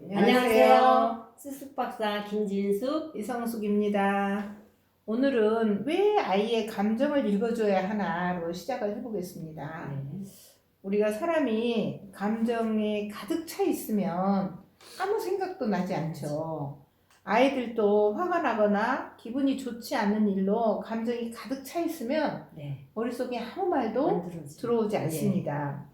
안녕하세요. 수숙 박사 김진숙. 이성숙입니다. 오늘은 왜 아이의 감정을 읽어줘야 하나로 시작을 해보겠습니다. 네. 우리가 사람이 감정에 가득 차 있으면 아무 생각도 나지 않죠. 아이들도 화가 나거나 기분이 좋지 않은 일로 감정이 가득 차 있으면 네. 머릿속에 아무 말도 안 들어오지. 들어오지 않습니다.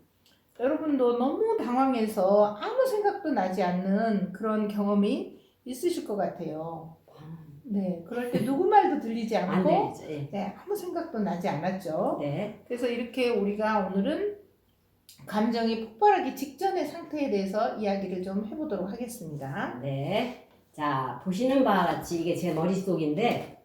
여러분도 너무 당황해서 아무 생각도 나지 않는 그런 경험이 있으실 것 같아요. 네, 그럴 때 누구 말도 들리지 안 않고. 예. 네, 아무 생각도 나지 않았죠. 네. 그래서 이렇게 우리가 오늘은 감정이 폭발하기 직전의 상태에 대해서 이야기를 좀 해보도록 하겠습니다. 네. 자, 보시는 바와 같이 이게 제 머릿속인데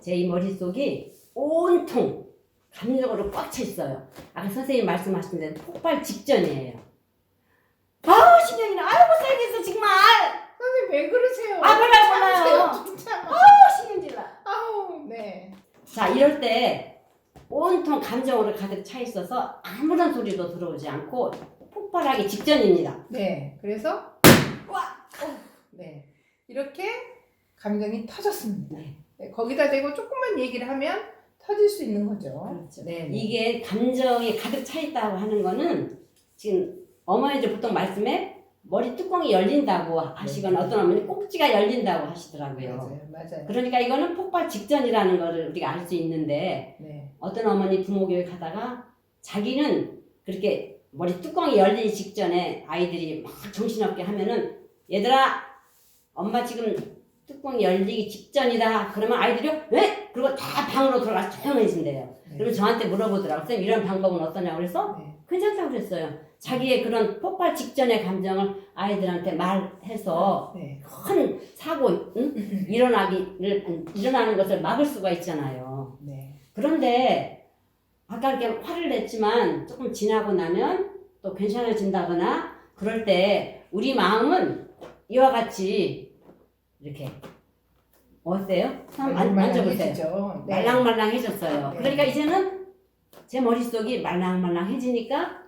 제 이 머릿속이 온통 감정으로 꽉 차 있어요. 아까 선생님 말씀하신 대로 폭발 직전이에요. 아우. 아유 못 살겠어 정말. 선생님 왜 그러세요? 아, 몰라요, 몰라요. 아우 신경질 나. 아우, 네. 자 이럴 때 온통 감정으로 가득 차 있어서 아무런 소리도 들어오지 않고 폭발하기 직전입니다. 네, 그래서 와! 네, 이렇게 감정이 터졌습니다. 네. 네, 거기다 대고 조금만 얘기를 하면 터질 수 있는 거죠. 그렇죠. 네, 네. 이게 감정이 가득 차 있다고 하는 거는 지금 어머니들 보통 말씀에 머리 뚜껑이 열린다고 하시거나 네. 어떤 어머니 꼭지가 열린다고 하시더라고요. 맞아요, 맞아요. 그러니까 이거는 폭발 직전이라는 거를 우리가 알 수 있는데 네, 어떤 어머니 부모 교육 하다가 자기는 그렇게 머리 뚜껑이 열리기 직전에 아이들이 막 정신없게 하면은 얘들아 엄마 지금 뚜껑이 열리기 직전이다 그러면 아이들이 왜? 그리고 다 방으로 들어가서 조용해진대요 네. 그리고 저한테 물어보더라고 선생님 이런 방법은 어떠냐고 그래서 네. 괜찮다고 그랬어요 자기의 그런 폭발 직전의 감정을 아이들한테 말해서 네. 큰 사고 응? 일어나기를 일어나는 것을 막을 수가 있잖아요 네. 그런데 아까 이렇게 화를 냈지만 조금 지나고 나면 또 괜찮아진다거나 그럴 때 우리 마음은 이와 같이 이렇게 어때요? 만- 만져보세요. 네. 말랑말랑해졌어요. 네. 그러니까 이제는 제 머릿속이 말랑말랑해지니까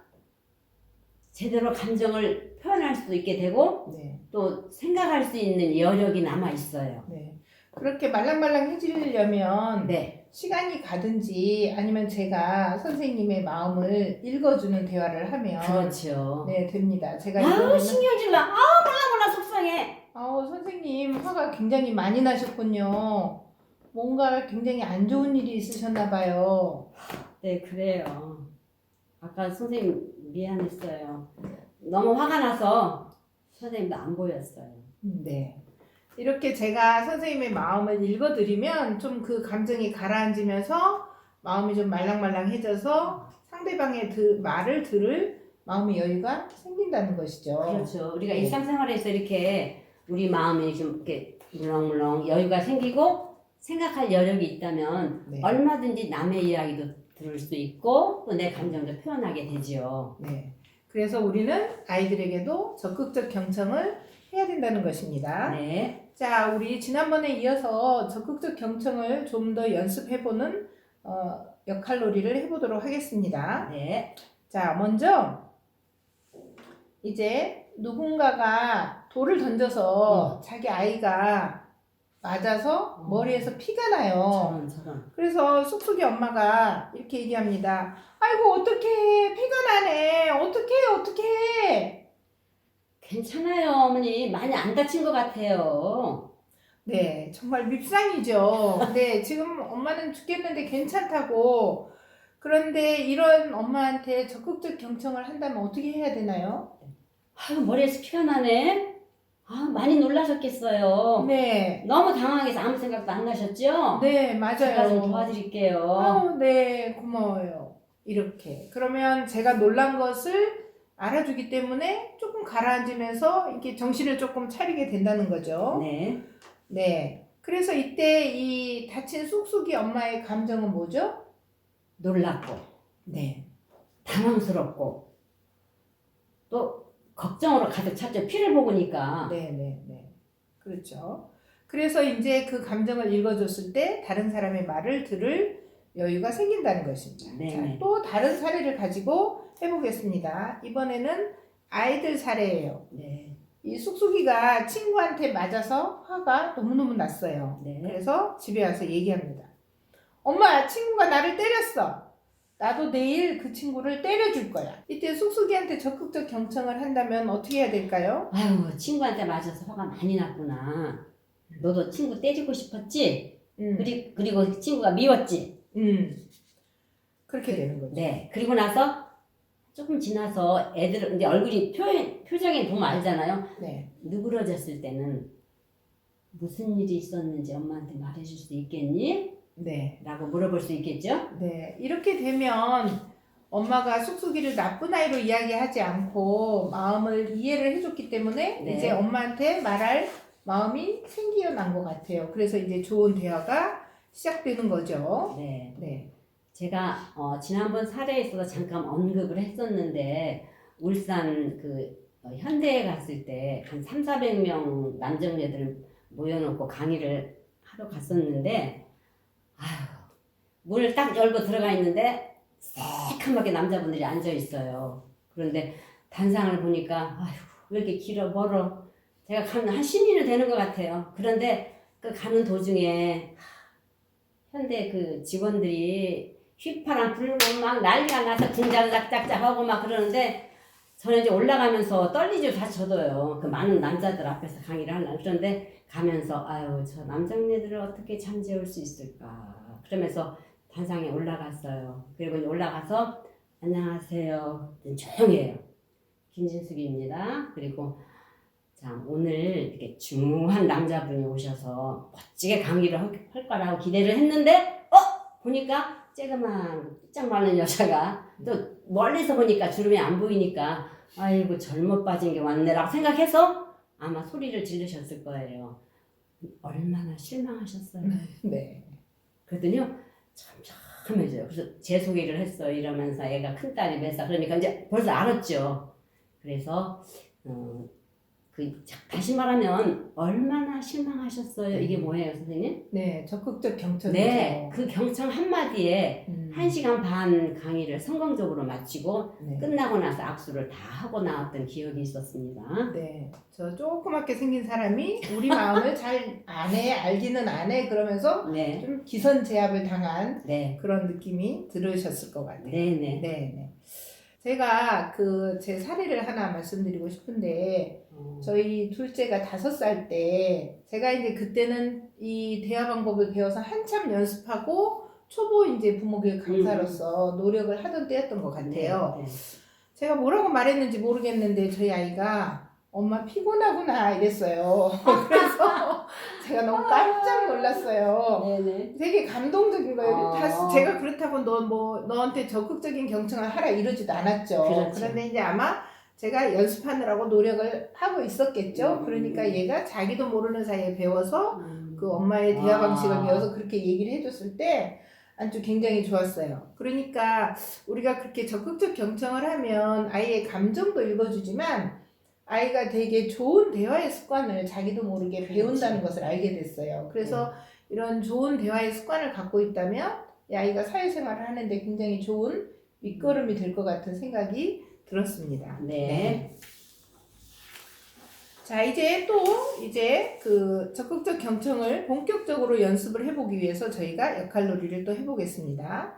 제대로 감정을 표현할 수 있게 되고 네. 또 생각할 수 있는 여력이 남아 있어요. 네. 그렇게 말랑말랑해지려면 네. 시간이 가든지 아니면 제가 선생님의 마음을 읽어주는 대화를 하면 그렇죠. 네 됩니다. 제가 아우 이거는 신경질 나. 아우 몰라 몰라 속상해. 아우 선생님 화가 굉장히 많이 나셨군요. 뭔가 굉장히 안 좋은 일이 있으셨나 봐요. 네, 그래요. 아까 선생님 미안했어요. 너무 화가 나서 선생님도 안 보였어요. 네. 이렇게 제가 선생님의 마음을 읽어드리면 좀 그 감정이 가라앉으면서 마음이 좀 말랑말랑해져서 상대방의 드, 말을 들을 마음의 여유가 생긴다는 것이죠. 그렇죠. 우리가 네. 일상생활에서 이렇게 우리 마음이 좀 이렇게 물렁물렁 여유가 생기고 생각할 여력이 있다면 네. 얼마든지 남의 이야기도 들을 수 있고 또 내 감정도 표현하게 되지요. 네. 그래서 우리는 아이들에게도 적극적 경청을 해야 된다는 것입니다. 네. 자, 우리 지난번에 이어서 적극적 경청을 좀 더 연습해보는 어, 역할놀이를 해보도록 하겠습니다. 네. 자, 먼저 이제 누군가가 돌을 던져서 자기 아이가 맞아서 어. 머리에서 피가 나요. 저런 저런. 그래서 쑥쑥이 엄마가 이렇게 얘기합니다. 아이고 어떡해 피가 나네 어떡해 어떡해 괜찮아요, 어머니. 많이 안 다친 것 같아요. 네 정말 밉상이죠. 네 지금 엄마는 죽겠는데 괜찮다고 그런데 이런 엄마한테 적극적 경청을 한다면 어떻게 해야 되나요? 아유, 머리에서 피가 나네. 아, 많이 놀라셨겠어요. 네, 너무 당황해서 아무 생각도 안 나셨죠? 네 제가 좀 맞아요. 도와드릴게요. 어, 네 고마워요. 이렇게 그러면 제가 놀란 것을 알아주기 때문에 조금 가라앉으면서 이렇게 정신을 조금 차리게 된다는 거죠. 네. 네. 그래서 이때 이 다친 쑥쑥이 엄마의 감정은 뭐죠? 놀랍고, 네. 당황스럽고, 또 걱정으로 가득 찼죠. 피를 먹으니까. 네, 네, 네. 그렇죠. 그래서 이제 그 감정을 읽어줬을 때 다른 사람의 말을 들을 여유가 생긴다는 것입니다. 네, 자, 네. 또 다른 사례를 가지고 해보겠습니다. 이번에는 아이들 사례예요. 네. 이 쑥쑥이가 친구한테 맞아서 화가 너무너무 났어요. 네. 그래서 집에 와서 얘기합니다. 엄마, 친구가 나를 때렸어. 나도 내일 그 친구를 때려줄 거야. 이때 쑥쑥이한테 적극적 경청을 한다면 어떻게 해야 될까요? 아유 친구한테 맞아서 화가 많이 났구나. 너도 친구 때리고 싶었지? 음, 그리, 그리고 친구가 미웠지? 음. 그렇게 되는 거죠. 네. 그리고 나서 조금 지나서 애들 이제 얼굴이 표, 표정이 보면 알잖아요. 네. 누그러졌을 때는 무슨 일이 있었는지 엄마한테 말해줄 수 있겠니? 네. 라고 물어볼 수 있겠죠? 네. 이렇게 되면 엄마가 쑥쑥이를 나쁜 아이로 이야기하지 않고 마음을 이해를 해줬기 때문에 네. 이제 엄마한테 말할 마음이 생기어난 것 같아요. 그래서 이제 좋은 대화가 시작되는 거죠. 네. 네. 제가 어, 지난번 사례에 있어서 잠깐 언급을 했었는데 울산 그 어, 현대에 갔을 때 한 3, 400명 남정네들 모여놓고 강의를 하러 갔었는데 아휴 문을 딱 열고 들어가 있는데 새카맣게 남자분들이 앉아 있어요. 그런데 단상을 보니까 아휴 왜 이렇게 길어 멀어 제가 가면 한 10년은 되는 것 같아요. 그런데 그 가는 도중에 현대 그 직원들이 휘파람 불고 막 난리가 나서 등장작작작 하고 막 그러는데 저는 이제 올라가면서 떨리죠. 다 저도요. 그 많은 남자들 앞에서 강의를 하려 그런데 가면서 아유 저 남장네들을 어떻게 잠재울 수 있을까? 그러면서 단상에 올라갔어요. 그리고 이제 올라가서 안녕하세요. 조용히 해요. 김진숙입니다. 그리고 자 오늘 이렇게 중후한 남자분이 오셔서 멋지게 강의를 할- 할 거라고 기대를 했는데 어? 보니까 쬐그만 삐짝 마른 여자가 또 멀리서 보니까 주름이 안 보이니까 아이고 젊어 빠진 게 왔네라고 생각해서 아마 소리를 지르셨을 거예요. 얼마나 실망하셨어요. 네. 그랬더니요 참참해져요. 그래서 제 소개를 했어요. 이러면서 애가 큰 딸이 몇 살. 그러니까 이제 벌써 알았죠. 그래서 어, 그 자, 다시 말하면 얼마나 실망하셨어요. 이게 뭐예요, 선생님? 네. 적극적 경청이죠. 네, 그 경청 한마디에 음, 한 시간 반 강의를 성공적으로 마치고 네. 끝나고 나서 악수를 다 하고 나왔던 기억이 있었습니다. 네. 저 조그맣게 생긴 사람이 우리 마음을 잘 아네, 알기는 아네 그러면서 네, 좀 기선 제압을 당한 네, 그런 느낌이 들으셨을 것 같아요. 네, 네. 네, 네. 제가 그 제 사례를 하나 말씀드리고 싶은데 어, 저희 둘째가 다섯 살 때 제가 이제 그때는 이 대화 방법을 배워서 한참 연습하고 초보 이제 부모 교육 강사로서 노력을 하던 때였던 것 같아요. 네, 제가 뭐라고 말했는지 모르겠는데 저희 아이가 엄마 피곤하구나 이랬어요. 그래서 제가 너무 깜짝 놀랐어요. 네, 네. 되게 감동적인 거예요. 어. 다 제가 그렇다고 너 뭐 너한테 적극적인 경청을 하라 이러지도 않았죠. 그렇죠. 그런데 이제 아마 제가 연습하느라고 노력을 하고 있었겠죠. 음. 그러니까 얘가 자기도 모르는 사이에 배워서 음. 그 엄마의 대화 아. 방식을 배워서 그렇게 얘기를 해줬을 때 아주 굉장히 좋았어요. 그러니까 우리가 그렇게 적극적 경청을 하면 아이의 감정도 읽어주지만 아이가 되게 좋은 대화의 습관을 자기도 모르게 배운다는 그렇지. 것을 알게 됐어요. 그래서 이런 좋은 대화의 습관을 갖고 있다면 이 아이가 사회생활을 하는데 굉장히 좋은 밑거름이 될 것 같은 생각이 들었습니다. 네. 자 이제 또 이제 그 적극적 경청을 본격적으로 연습을 해보기 위해서 저희가 역할놀이를 또 해보겠습니다.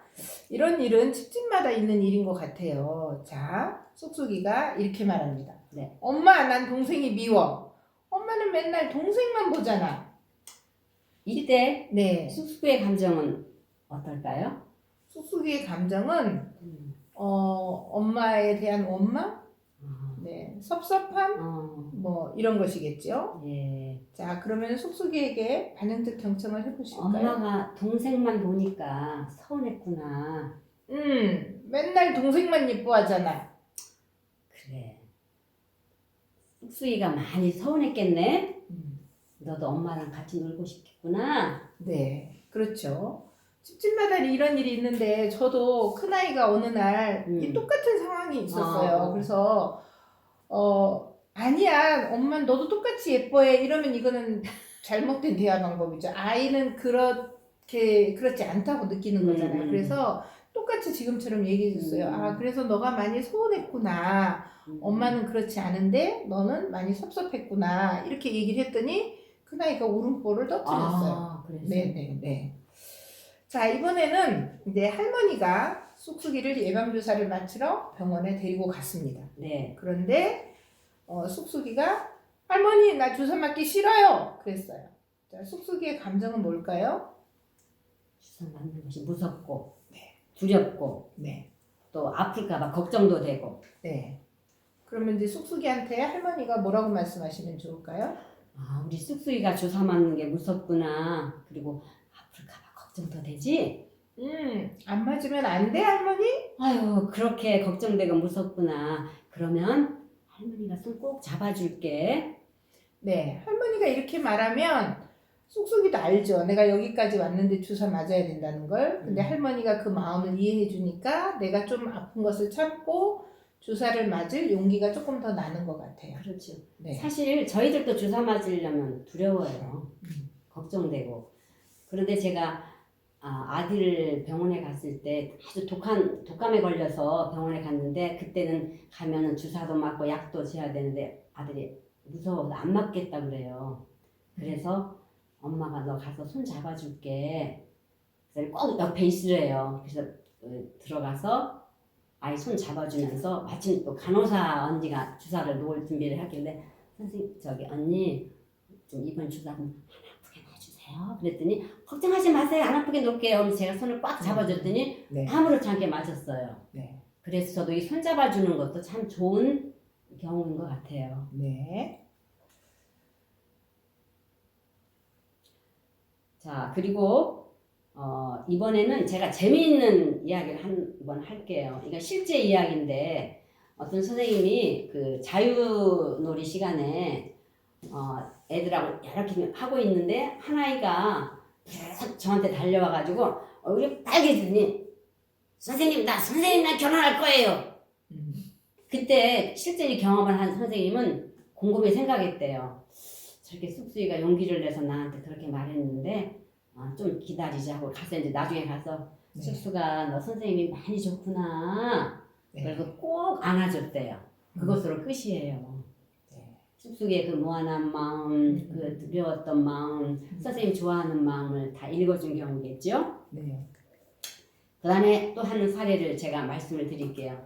이런 일은 집집마다 있는 일인 것 같아요. 자 쑥쑥이가 이렇게 말합니다. 네. 엄마 난 동생이 미워. 엄마는 맨날 동생만 보잖아. 이때 네. 쑥쑥의 감정은 어떨까요? 쑥쑥이의 감정은 음. 어 엄마에 대한 원망, 어, 네 섭섭함, 어, 뭐 이런 것이겠죠. 예. 자 그러면 쑥쑥이에게 반응적 경청을 해보실까요? 엄마가 동생만 보니까 서운했구나. 음, 맨날 동생만 예뻐하잖아. 그래. 쑥쑥이가 많이 서운했겠네. 음, 너도 엄마랑 같이 놀고 싶겠구나. 네, 그렇죠. 집집마다 이런 일이 있는데 저도 큰 아이가 어느 날 음. 이 똑같은 상황이 있었어요. 아. 그래서 어 아니야, 엄마 너도 똑같이 예뻐해 이러면 이거는 잘못된 대화 방법이죠. 아이는 그렇게 그렇지 않다고 느끼는 거잖아요. 음. 그래서 똑같이 지금처럼 얘기해 줬어요. 음. 아, 그래서 너가 많이 소원했구나. 음. 엄마는 그렇지 않은데 너는 많이 섭섭했구나. 이렇게 얘기를 했더니 큰아이가 울음보를 터뜨렸어요. 아, 네네네. 자, 이번에는 이제 할머니가 쑥쑥이를 예방주사를 맞추러 병원에 데리고 갔습니다. 네. 그런데 어, 쑥쑥이가 할머니 나 주사 맞기 싫어요. 그랬어요. 자, 쑥쑥이의 감정은 뭘까요? 주사 맞는 것이 무섭고 네. 두렵고 네. 또 아플까봐 걱정도 되고 네. 그러면 이제 쑥쑥이한테 할머니가 뭐라고 말씀하시면 좋을까요? 아 우리 쑥쑥이가 주사 맞는 게 무섭구나 그리고 아플까봐 걱정도 되지 음, 안 맞으면 안 돼, 할머니? 아유 그렇게 걱정되고 무섭구나 그러면 할머니가 손 꼭 잡아줄게 네. 할머니가 이렇게 말하면 쑥쑥이도 알죠. 내가 여기까지 왔는데 주사 맞아야 된다는 걸. 근데 음. 할머니가 그 마음을 이해해 주니까 내가 좀 아픈 것을 참고 주사를 맞을 용기가 조금 더 나는 것 같아요. 그렇죠 네. 사실 저희들도 주사 맞으려면 두려워요 음. 걱정되고 그런데 제가 아, 아들 병원에 갔을 때 아주 독한 독감에 걸려서 병원에 갔는데 그때는 가면은 주사도 맞고 약도 재야 되는데 아들이 무서워서 안 맞겠다 그래요. 그래서 엄마가 너 가서 손 잡아줄게. 그래서 꼭 옆에 있으래요. 그래서 어, 들어가서 아이 손 잡아주면서 마침 또 간호사 언니가 주사를 놓을 준비를 하길래 선생님 저기 언니 좀 이번 주사 아프게 놔주세요. 그랬더니 걱정하지 마세요. 안 아프게 놓을게요. 그래서 제가 손을 꽉 잡아줬더니 네. 아무렇지 않게 맞았어요. 네. 그래서 저도 이 손 잡아주는 것도 참 좋은 경우인 것 같아요. 네. 자, 그리고 어, 이번에는 제가 재미있는 이야기를 한번 할게요. 이거 실제 이야기인데 어떤 선생님이 그 자유놀이 시간에 어, 애들하고 이렇게 하고 있는데 한 아이가 툭 저한테 달려와가지고 얼굴이 빨개지더니 선생님 나 선생님이랑 결혼할 거예요. 음. 그때 실제 이 경험을 한 선생님은 곰곰이 생각했대요. 저렇게 쑥쑥이가 용기를 내서 나한테 그렇게 말했는데 아, 좀 기다리자고 가서 이제 나중에 가서 네. 쑥쑥아 너 선생님이 많이 좋구나. 네. 그래서 꼭 안아줬대요. 그것으로 끝이에요. 네. 쑥쑥이의 그 무한한 마음, 그 두려웠던 마음, 선생님 좋아하는 마음을 다 읽어준 경우겠죠. 네. 그 다음에 또 한 사례를 제가 말씀을 드릴게요.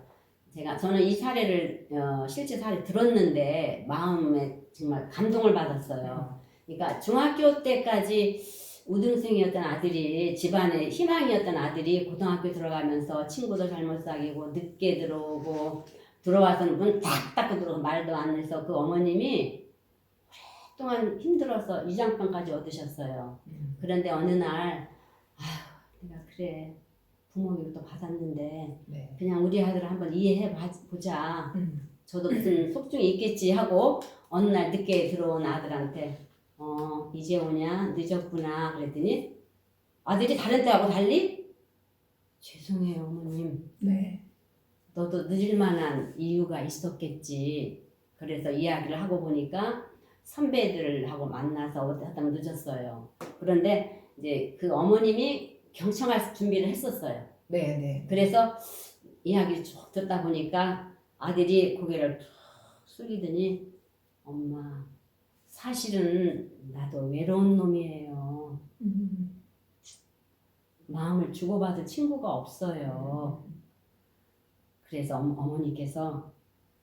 제가 저는 이 사례를 어, 실제 사례 들었는데 마음에 정말 감동을 받았어요. 그러니까 중학교 때까지 우등생이었던 아들이 집안의 희망이었던 아들이 고등학교 들어가면서 친구도 잘못 사귀고 늦게 들어오고 들어와서는 문 딱 닫고 들어오고 말도 안 해서 그 어머님이 오랫동안 힘들어서 위장병까지 얻으셨어요. 음. 그런데 어느 날 아휴 내가 그래 부모 교육도 받았는데 네. 그냥 우리 아들을 한번 이해해 봐- 보자 음. 저도 무슨 속중이 있겠지 하고 어느 날 늦게 들어온 아들한테 어 이제 오냐 늦었구나 그랬더니 아들이 다른 때하고 달리 죄송해요 어머님 네. 너도 늦을 만한 이유가 있었겠지. 그래서 이야기를 하고 보니까 선배들하고 만나서 하다 늦었어요. 그런데 이제 그 어머님이 경청할 준비를 했었어요. 네. 네. 그래서 이야기를 쭉 듣다 보니까 아들이 고개를 툭 숙이더니 엄마 사실은 나도 외로운 놈이에요. 음. 마음을 주고받을 친구가 없어요. 그래서 어머- 어머니께서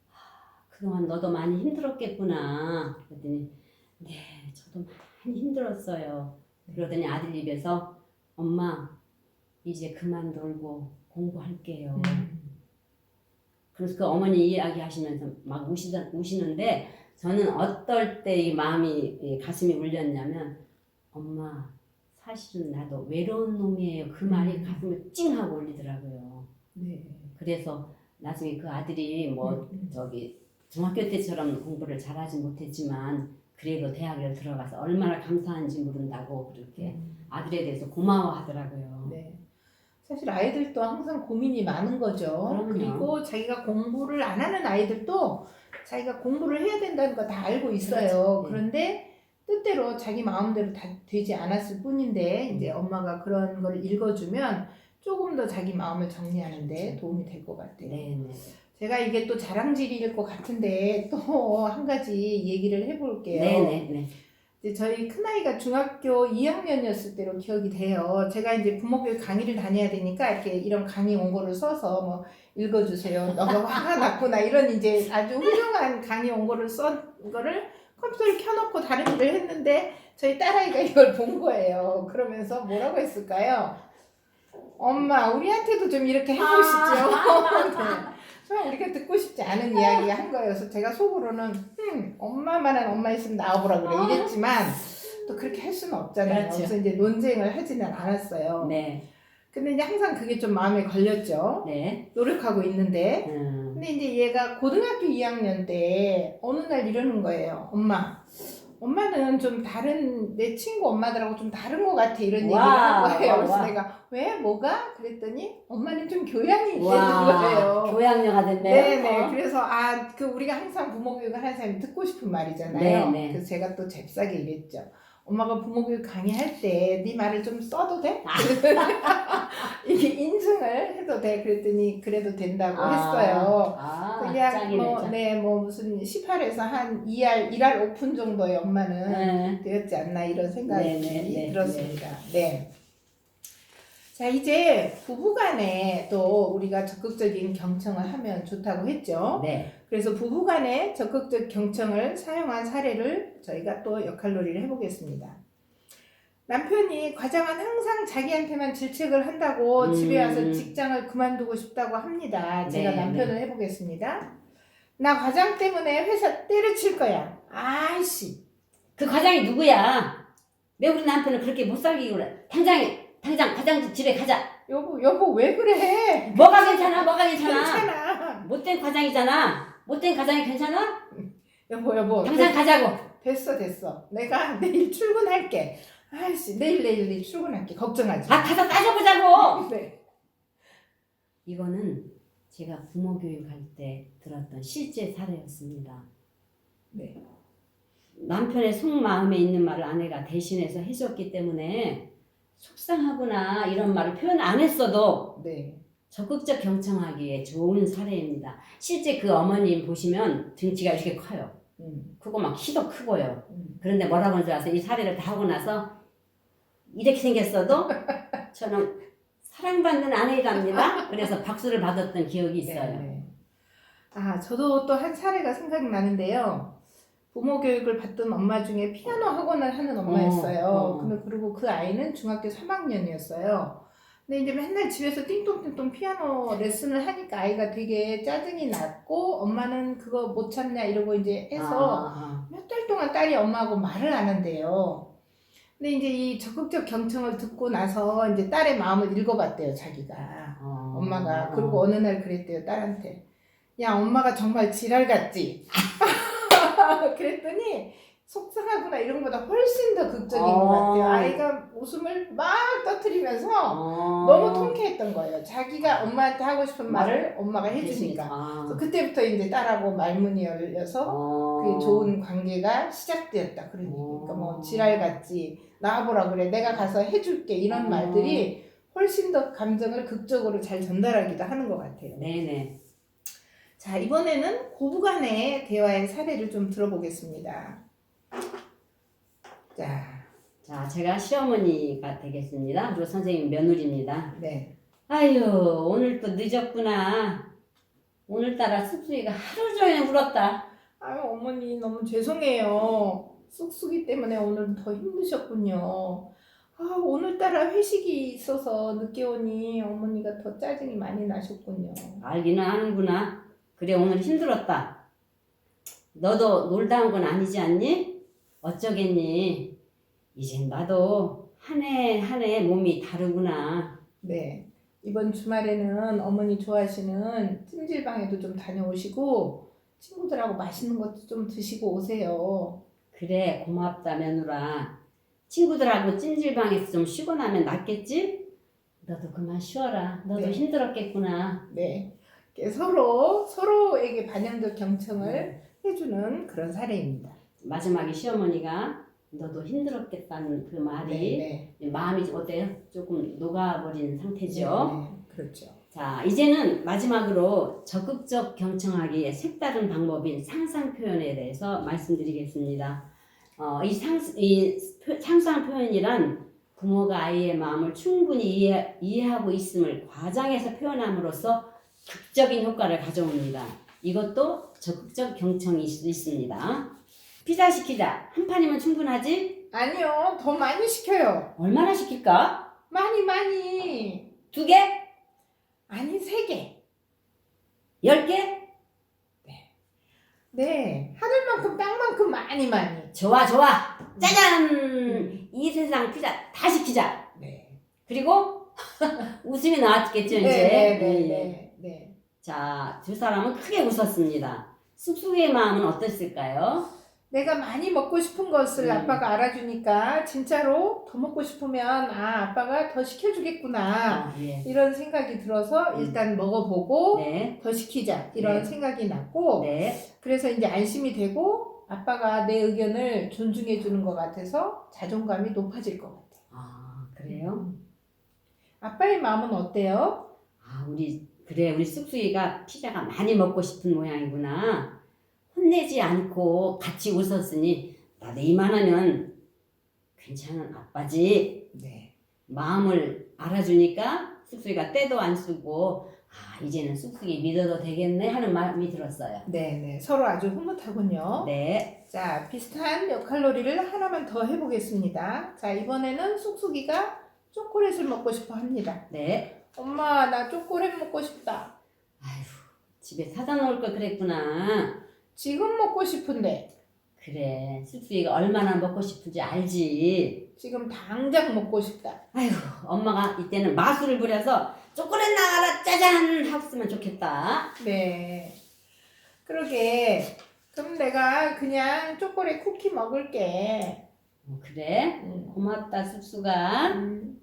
아, 그동안 너도 많이 힘들었겠구나. 그랬더니 네, 저도 많이 힘들었어요. 그러더니 아들 입에서 엄마 이제 그만 놀고 공부할게요. 음. 그래서 그 어머니 이야기 하시면서 막 우시다, 우시는데 저는 어떨 때 이 마음이 이 가슴이 울렸냐면 엄마 사실은 나도 외로운 놈이에요. 그 말이 음. 가슴을 찡 하고 울리더라고요. 네. 그래서 나중에 그 아들이 뭐 음. 저기 중학교 때처럼 공부를 잘하지 못했지만 그래도 대학을 들어가서 얼마나 감사한지 모른다고 그렇게 음. 아들에 대해서 고마워하더라고요. 네. 사실 아이들도 항상 고민이 많은 거죠. 그럼요. 그리고 자기가 공부를 안 하는 아이들도 자기가 공부를 해야 된다는 거 다 알고 있어요. 그렇죠. 네. 그런데 뜻대로 자기 마음대로 다 되지 않았을 뿐인데 이제 엄마가 그런 걸 읽어주면 조금 더 자기 마음을 정리하는데 도움이 될 것 같아요. 네, 네. 제가 이게 또 자랑질일 것 같은데 또 한 가지 얘기를 해볼게요. 네, 네, 네. 이제 저희 큰아이가 중학교 2학년이었을 때로 기억이 돼요. 제가 이제 부모교육 강의를 다녀야 되니까 이렇게 이런 강의 원고를 써서 뭐 읽어주세요. 너가 화가 났구나. 이런 이제 아주 훌륭한 강의 원고를 쓴 거를 컴퓨터를 켜놓고 다른 일을 했는데 저희 딸아이가 이걸 본 거예요. 그러면서 뭐라고 했을까요? 엄마, 우리한테도 좀 이렇게 해보시죠. 네. 정말 우리가 듣고 싶지 않은 이야기 한. 그래서 제가 속으로는 음, 엄마만한 엄마 있으면 나와보라 그래 이랬지만 또 그렇게 할 수는 없잖아요. 그렇죠. 그래서 이제 논쟁을 하지는 않았어요. 네, 근데 이제 항상 그게 좀 마음에 걸렸죠. 네. 노력하고 있는데 음, 근데 이제 얘가 고등학교 2학년 때 어느 날 이러는 거예요. 엄마, 엄마는 좀 다른 내 친구 엄마들하고 좀 다른 것 같아 이런 얘기를 와, 한 거예요. 와, 그래서 와. 내가 왜 뭐가 그랬더니 엄마는 좀 교양이 있다는 와, 거예요. 교양녀가 됐네요. 네네. 어? 그래서 아 그 우리가 항상 부모 교육을 하는 사람이 듣고 싶은 말이잖아요. 네네. 그래서 제가 또 잽싸게 이랬죠. 엄마가 부모 교육 강의할 때 네 말을 좀 써도 돼? 아. 이게 인증을 해도 돼? 그랬더니 그래도 된다고 아, 했어요. 아, 그냥 뭐, 짱. 네, 뭐 무슨 18에서 한 2할, 1할 오픈 정도의 엄마는 네. 되었지 않나 이런 생각이 네, 네, 네, 들었습니다. 네. 자, 이제 부부간에 또 우리가 적극적인 경청을 하면 좋다고 했죠. 네. 그래서 부부간에 적극적 경청을 사용한 사례를 저희가 또 역할놀이를 해보겠습니다. 남편이 과장은 항상 자기한테만 질책을 한다고 음. 집에 와서 직장을 그만두고 싶다고 합니다. 제가 네, 남편을 해보겠습니다. 나 과장 때문에 회사 때려칠 거야. 아이씨. 그 과장이 누구야? 왜 우리 남편을 그렇게 못 살게 그래? 당장, 당장 과장 집에 가자. 여보, 여보 왜 그래? 뭐가 괜찮아? 뭐가 괜찮아? 괜찮아. 못된 과장이잖아. 못된 과장이 괜찮아? 여보, 여보. 당장 가자고. 됐어, 됐어. 내가 내일 출근할게. 아이씨, 내일, 내일, 내일 출근할게. 걱정하지 마. 아, 가서 따져보자고. 네. 이거는 제가 부모 교육할 때 들었던 실제 사례였습니다. 네. 남편의 속마음에 있는 말을 아내가 대신해서 해줬기 때문에 속상하구나 이런 말을 표현 안 했어도 네. 적극적 경청하기에 좋은 사례입니다. 실제 그 어머님 보시면 등치가 이렇게 커요. 음, 크고 막 키도 크고요. 음. 그런데 뭐라고 하는 줄 아세요? 이 사례를 다 하고 나서 이렇게 생겼어도 저는 사랑받는 아내랍니다. 그래서 박수를 받았던 기억이 있어요. 네, 네. 아, 저도 또 한 사례가 생각나는데요. 부모 교육을 받던 엄마 중에 피아노 학원을 하는 엄마였어요. 어, 어. 근데 그리고 그 아이는 중학교 3학년이었어요. 근데 이제 맨날 집에서 띵동띵동 피아노 레슨을 하니까 아이가 되게 짜증이 났고 엄마는 그거 못 참냐 이러고 이제 해서 아, 몇달 동안 딸이 엄마하고 말을 안 한대요. 근데 이제 이 적극적 경청을 듣고 나서 이제 딸의 마음을 읽어봤대요, 자기가. 어, 엄마가. 어. 그리고 어느 날 그랬대요, 딸한테. 야, 엄마가 정말 지랄 같지? 그랬더니 속상하구나 이런 것보다 훨씬 더 극적인 어. 것 같아요. 아이가 웃음을 막 터트리면서 어. 너무 통쾌했던 거예요. 자기가 엄마한테 하고 싶은 말을 엄마가 해주니까. 아. 그때부터 이제 딸하고 말문이 열려서 어. 그 좋은 관계가 시작되었다. 그러니까 어. 뭐 지랄 같지 나와보라 그래 내가 가서 해줄게 이런 어. 말들이 훨씬 더 감정을 극적으로 잘 전달하기도 하는 것 같아요. 네네. 자 이번에는 고부간의 대화의 사례를 좀 들어보겠습니다. 자, 자, 제가 시어머니가 되겠습니다. 그리고 선생님 며느리입니다. 네, 아유, 오늘 또 늦었구나. 오늘따라 습수이가 하루 종일 울었다. 아유 어머니 너무 죄송해요. 쑥쑥이 때문에 오늘 더 힘드셨군요. 아 오늘따라 회식이 있어서 늦게 오니 어머니가 더 짜증이 많이 나셨군요. 알기는 아는구나. 그래, 오늘 힘들었다. 너도 놀다 온 건 아니지 않니? 어쩌겠니? 이젠 나도 한 해 한 해 몸이 다르구나. 네. 이번 주말에는 어머니 좋아하시는 찜질방에도 좀 다녀오시고 친구들하고 맛있는 것도 좀 드시고 오세요. 그래, 고맙다, 며느라. 친구들하고 찜질방에서 좀 쉬고 나면 낫겠지? 너도 그만 쉬어라. 너도 네. 힘들었겠구나. 네. 이렇게 서로 서로에게 반영적 경청을 해주는 그런 사례입니다. 마지막에 시어머니가 너도 힘들었겠다는 그 말이 네, 마음이 어때요? 조금 녹아버린 네. 상태죠. 네, 네, 그렇죠. 자, 이제는 마지막으로 적극적 경청하기의 색다른 방법인 상상 표현에 대해서 말씀드리겠습니다. 어, 이 상, 이 표- 상상 표현이란 부모가 아이의 마음을 충분히 이해, 이해하고 있음을 과장해서 표현함으로써 극적인 효과를 가져옵니다. 이것도 적극적 경청일 수 있습니다. 피자 시키자. 한 판이면 충분하지? 아니요, 더 많이 시켜요. 얼마나 시킬까? 많이 많이. 두 개? 아니 세 개. 열 개? 네, 하늘만큼 땅만큼 많이 많이. 좋아 좋아 짜잔 이 세상 피자 다 시키자 네. 그리고 웃음이 나왔겠죠 이제 네, 네, 예, 예. 네, 네. 자 두 사람은 크게 웃었습니다 쑥쑥이의 마음은 어땠을까요? 내가 많이 먹고 싶은 것을 음. 아빠가 알아주니까 진짜로 더 먹고 싶으면 아 아빠가 더 시켜주겠구나 아, 예. 이런 생각이 들어서 음. 일단 먹어보고 네, 더 시키자 이런 네. 생각이 났고 네, 그래서 이제 안심이 되고 아빠가 내 의견을 존중해 주는 것 같아서 자존감이 높아질 것 같아요. 아 그래요? 아빠의 마음은 어때요? 아 우리 그래 우리 쑥쑥이가 피자가 많이 먹고 싶은 모양이구나 혼내지 않고 같이 웃었으니 나도 이만하면 괜찮은 아빠지 네. 마음을 알아주니까 쑥쑥이가 때도 안 쓰고 아 이제는 쑥쑥이 믿어도 되겠네 하는 마음이 들었어요. 네, 네. 서로 아주 흐뭇하군요. 네, 자, 비슷한 역할놀이를 하나만 더 해보겠습니다. 자, 이번에는 쑥쑥이가 초콜릿을 먹고 싶어 합니다. 네. 엄마, 나 초콜릿 먹고 싶다. 아휴 집에 사다 놓을 걸 그랬구나. 지금 먹고 싶은데, 그래 쑥쑥이가 얼마나 먹고 싶은지 알지. 지금 당장 먹고 싶다. 아휴 엄마가 이때는 마술을 부려서 초콜릿 나가라 짜잔 했으면 좋겠다. 네. 그러게. 그럼 내가 그냥 초콜릿 쿠키 먹을게. 어, 그래 음. 고맙다 쑥쑥아. 음.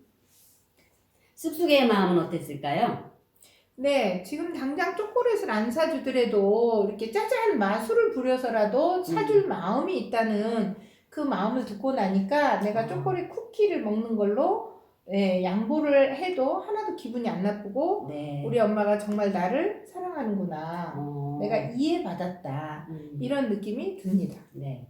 쑥쑥이의 마음은 어땠을까요? 네, 지금 당장 초콜릿을 안 사주더라도 이렇게 짜잔 마술을 부려서라도 사줄 마음이 있다는 그 마음을 듣고 나니까 내가 아. 초콜릿 쿠키를 먹는 걸로 네, 양보를 해도 하나도 기분이 안 나쁘고 네. 우리 엄마가 정말 나를 사랑하는구나. 어, 내가 이해받았다. 음, 이런 느낌이 듭니다. 네.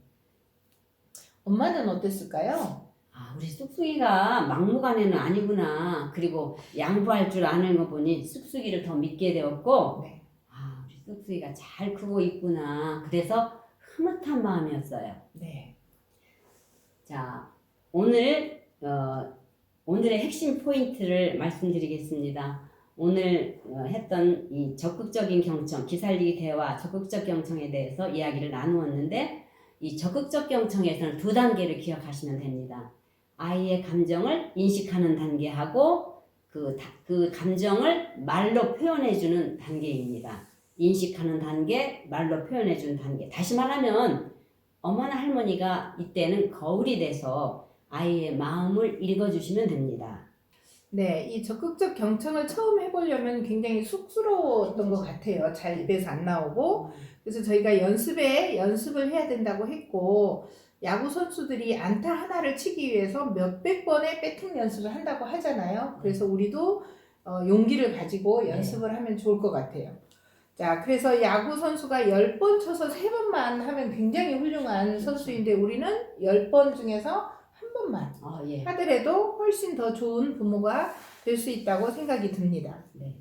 엄마는 어땠을까요? 아, 우리 쑥쑥이가 막무가내는 아니구나. 그리고 양보할 줄 아는 거 보니 쑥쑥이를 더 믿게 되었고, 네. 아, 우리 쑥쑥이가 잘 크고 있구나. 그래서 흐뭇한 마음이었어요. 네. 자, 오늘, 어, 오늘의 핵심 포인트를 말씀드리겠습니다. 오늘 어, 했던 이 적극적인 경청, 기살리기 대화, 적극적 경청에 대해서 이야기를 나누었는데, 이 적극적 경청에서는 두 단계를 기억하시면 됩니다. 아이의 감정을 인식하는 단계하고 그, 다- 그 감정을 말로 표현해주는 단계입니다. 인식하는 단계, 말로 표현해주는 단계. 다시 말하면 어머나 할머니가 이때는 거울이 돼서 아이의 마음을 읽어주시면 됩니다. 네, 이 적극적 경청을 처음 해보려면 굉장히 쑥스러웠던 것 같아요. 잘 입에서 안 나오고. 그래서 저희가 연습에 연습을 해야 된다고 했고, 야구 선수들이 안타 하나를 치기 위해서 몇백 번의 배팅 연습을 한다고 하잖아요. 그래서 우리도 어, 용기를 가지고 네. 연습을 하면 좋을 것 같아요. 자, 그래서 야구 선수가 10번 쳐서 3번만 하면 굉장히 훌륭한 선수인데 우리는 10번 중에서 한 번만 어, 예. 하더라도 훨씬 더 좋은 부모가 될 수 있다고 생각이 듭니다. 네.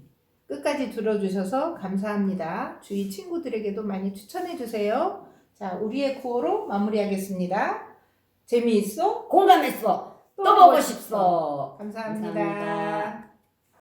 끝까지 들어주셔서 감사합니다. 주위 친구들에게도 많이 추천해 주세요. 자, 우리의 구호로 마무리하겠습니다. 재미있어? 공감했어. 또 보고 싶어. 감사합니다. 감사합니다.